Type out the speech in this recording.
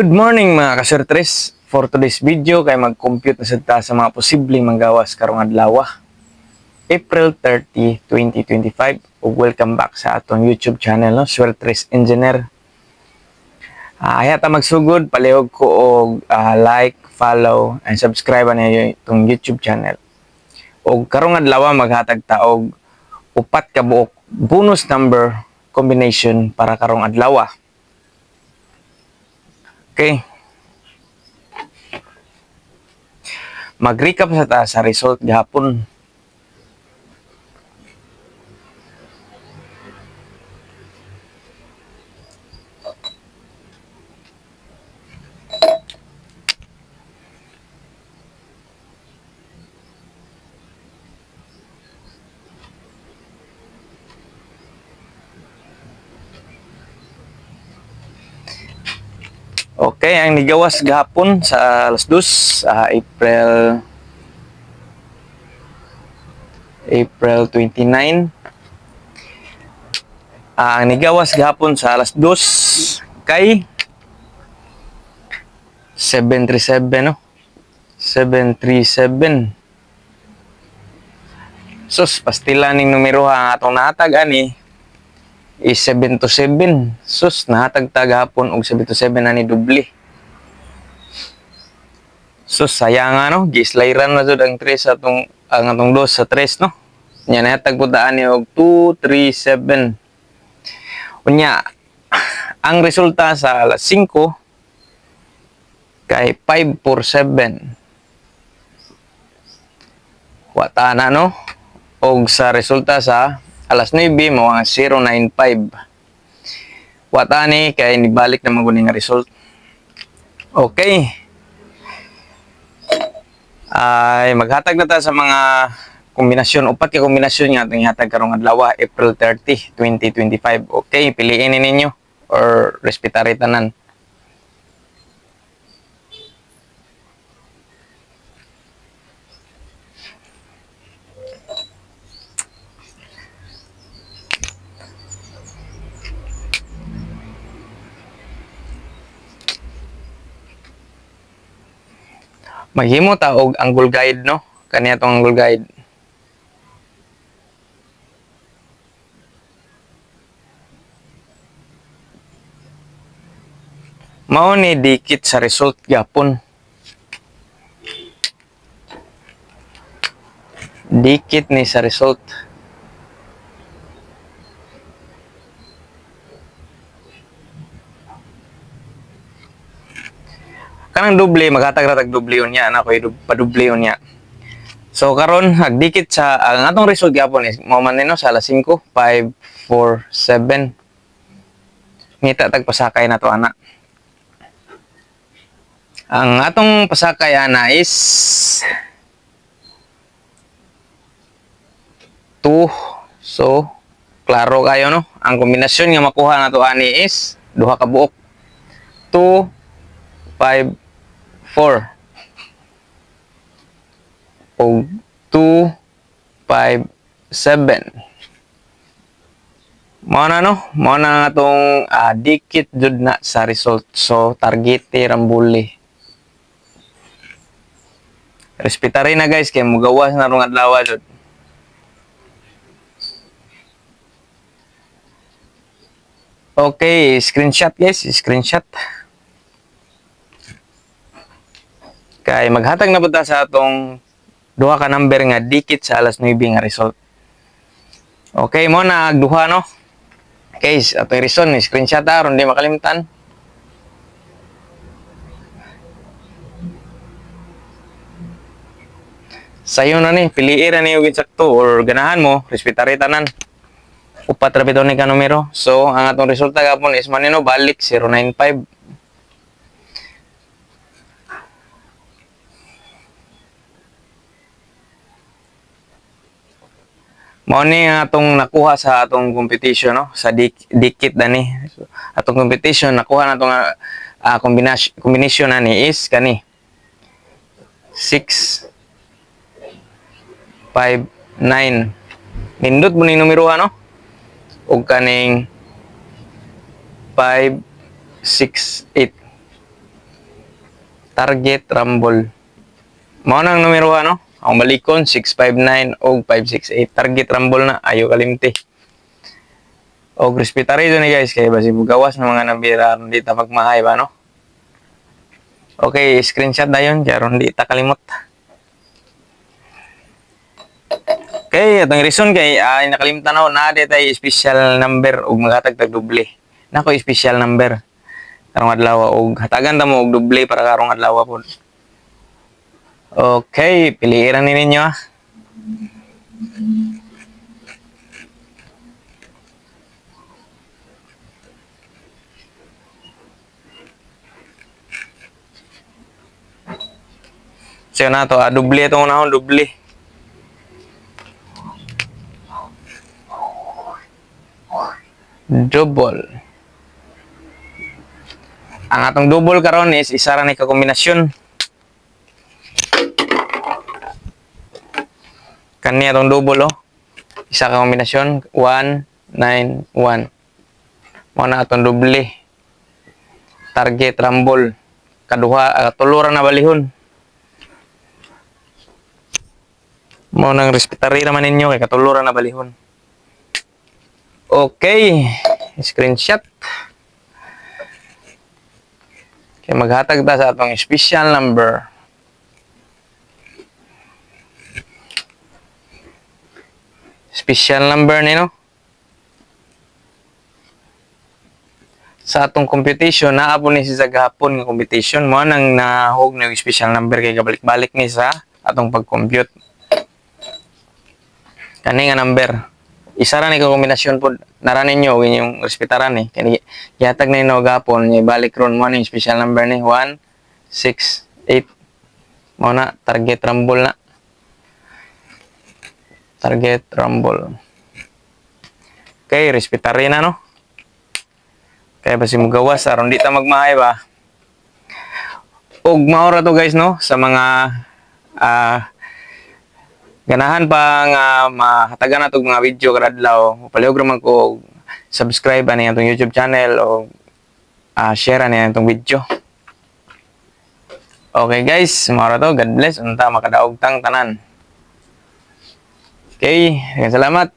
Good morning mga kasertres. For today's video kay mag-compute na sad ta sa mga posibleng manggawas karong adlaw. April 30, 2025. Ug welcome back sa atong YouTube channel no, Swertres Engineer. Ah, ayata magsugod palihog ko og ah, like, follow and subscribe na itong YouTube channel. Og karong adlaw maghatag ta og upat ka buok bonus number combination para karong adlaw. Okay. Mag-recap sa ta sa result gahapon. Okay, ang nigawas gahapon sa alas 2 sa April April 29. Ah, ang nigawas gahapon sa alas 2 kay 737 no. 737. Sus, pastila ning numero ha atong nahatag ani is 7 to 7. Sus, nahatag tagahapon og 7 to 7 na ni dubli. Sus, sayang nga no, gislayran na jud ang 3 sa atong ang atong dos sa 3 no. Nya nahatag po daan ni og 2 3 7. Unya, ang resulta sa alas 5 kay 5 4 7. Wata na no. Og sa resulta sa alas 9 mo ang 095 wata ni kay nibalik na maguning nga result. Okay. Ay maghatag na ta sa mga kombinasyon. Upat ka kombinasyon nga atong ihatag karong adlaw April 30 2025 okay piliin ni ninyo or respetary tanan maghimo ta og angle guide no? Kaniya tong angle guide. Mao ni dikit sa result gapon. Dikit ni sa result kanang doble maghatag ra tag doble unya na ko padoble unya so karon nagdikit sa ang atong result gyapon is mo man nino sa alas 5 5 4 7 ngita tag pasakay na to ana. Ang atong pasakay ana is 2 so klaro kayo no? Ang kombinasyon nga makuha na to ani is duha ka buok. 2 5 4 o 2 5 7 Mao na no, mao na nga tong ah, dikit jud na sa result. So targete rambuli. Respetary na guys kay mugawas na rong adlaw jud. Okay, screenshot guys, screenshot. Kay maghatag na punta sa atong duha ka number nga dikit sa alas 9 nga result. Okay mo na duha no. Okay, ato reason ni screenshot aron di makalimutan. Sayo na ni, piliin na ni yung sakto or ganahan mo, respetary tanan. Upat ra ni ka numero. So, ang atong resulta gapon is manino balik 095. Mao ni atong nakuha sa atong competition no sa dik dikit dani. So, atong competition nakuha na atong uh, combination combination ani is kani 6 5 9 nindot mo ni numero ano ug kaning 5 6 8 Target Rumble. Mao nang numero ano? Ang malikon 659 o 568. Target Rumble na ayo kalimti. O respetary do ni guys kay basi gawas ng mga nabira di ta magmahay ba no? Okay, screenshot na yun. Karon di ta kalimot. Okay, atong reason kay ay nakalimtan ako na di tayo special number ug maghatag tag doble. Nako special number. Karong adlaw og hatagan ta mo og doble para karong adlaw po. Okay, piliiran ni ninyo. So na to, ah, doble itong unahon, doble. Double. Ang atong double karon is isa ra ni ka. Kani atong double oh. Isa ka kombinasyon 1 9 1. Mo na atong doble. Target rumble. Kaduha uh, tuluran na balihon. Mo nang respetary naman ninyo kay katuluran na balihon. Okay, screenshot. Kaya maghatag ta sa atong special number. Special number ni no? Sa atong computation, naapon ni si sa gahapon nga computation. Mo nang nahog na yung special number kay gabalik-balik ni sa atong pag-compute. Kani nga number. Isa ra ni ka kombinasyon po nara ninyo ug inyong respetaran ni kani yatag na no gapon ni balik ron mo ni special number ni 1 6 8 mo na target rumble na target rumble okay respetary na no kaya basi mo gawas aron di ta magmahay ba ug maora to guys no sa mga ah ganahan pa nga mahatagan natog mga video kada palihog man ko og subscribe ani atong YouTube channel o ah, share ani atong video Okay guys, mara to. God bless. Unta makadaog tang tanan. Okay, salamat.